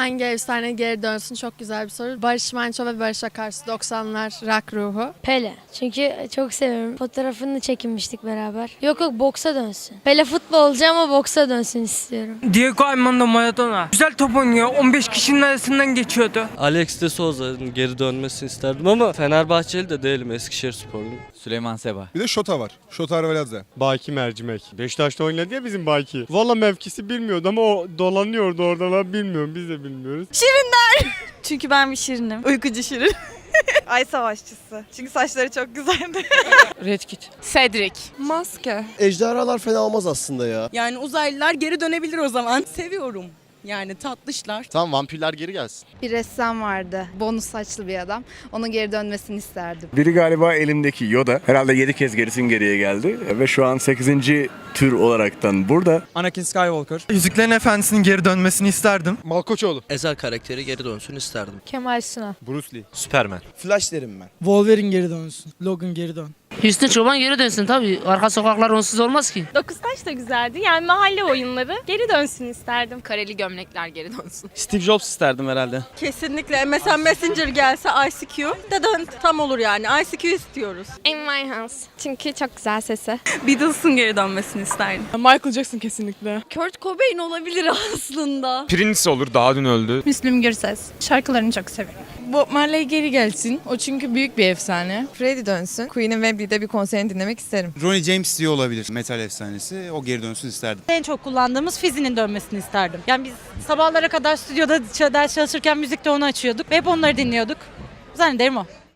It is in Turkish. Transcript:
Hangi efsane geri dönsün çok güzel bir soru. Barış Manço ve Barış Akarsu 90'lar rock ruhu. Pele. Çünkü çok seviyorum. Fotoğrafını çekinmiştik beraber. Yok yok boksa dönsün. Pele futbolcu ama boksa dönsün istiyorum. Diego Armando Maradona. Güzel top oynuyor. 15 kişinin arasından geçiyordu. Alex de Souza'nın geri dönmesini isterdim ama Fenerbahçeli de değilim Eskişehir sporluyum. Süleyman Seba. Bir de Şota var. Şota Arveladze. Baki Mercimek. Beşiktaş'ta oynadı ya bizim Baki. Valla mevkisi bilmiyordu ama o dolanıyordu oradan bilmiyorum biz de bilmiyoruz. Çünkü ben bir şirinim. Uykucu şirin. Ay savaşçısı. Çünkü saçları çok güzeldi. Red Kit. Cedric. Maske. Ejderhalar fena olmaz aslında ya. Yani uzaylılar geri dönebilir o zaman. Seviyorum. Yani tatlışlar. Tamam vampirler geri gelsin. Bir ressam vardı. Bonus saçlı bir adam. Onun geri dönmesini isterdim. Biri galiba elimdeki Yoda. Herhalde 7 kez gerisin geriye geldi. Ve şu an 8. tür olaraktan burada. Anakin Skywalker. Yüzüklerin Efendisi'nin geri dönmesini isterdim. Malkoçoğlu. Ezel karakteri geri dönsün isterdim. Kemal Sunal. Bruce Lee. Superman. Flash derim ben. Wolverine geri dönsün. Logan geri dön. Hüsnü Çoban geri dönsün tabii. Arka sokaklar onsuz olmaz ki. Dokuz taş da güzeldi. Yani mahalle oyunları geri dönsün isterdim. Kareli gömlekler geri dönsün. Steve Jobs isterdim herhalde. Kesinlikle. Mesela Messenger gelse ICQ de dön tam olur yani. ICQ istiyoruz. Amy Winehouse. Çünkü çok güzel sesi. Beatles'ın geri dönmesini isterdim. Michael Jackson kesinlikle. Kurt Cobain olabilir aslında. Prince olur daha dün öldü. Müslüm Gürses. Şarkılarını çok severim. Bob Marley geri gelsin. O çünkü büyük bir efsane. Freddie dönsün. Queen'in Wembley'de bir konserini dinlemek isterim. Ronnie James diye olabilir. Metal efsanesi. O geri dönsün isterdim. En çok kullandığımız Fizi'nin dönmesini isterdim. Yani biz sabahlara kadar stüdyoda ders çalışırken müzikte onu açıyorduk. Ve hep onları dinliyorduk. Zannederim o.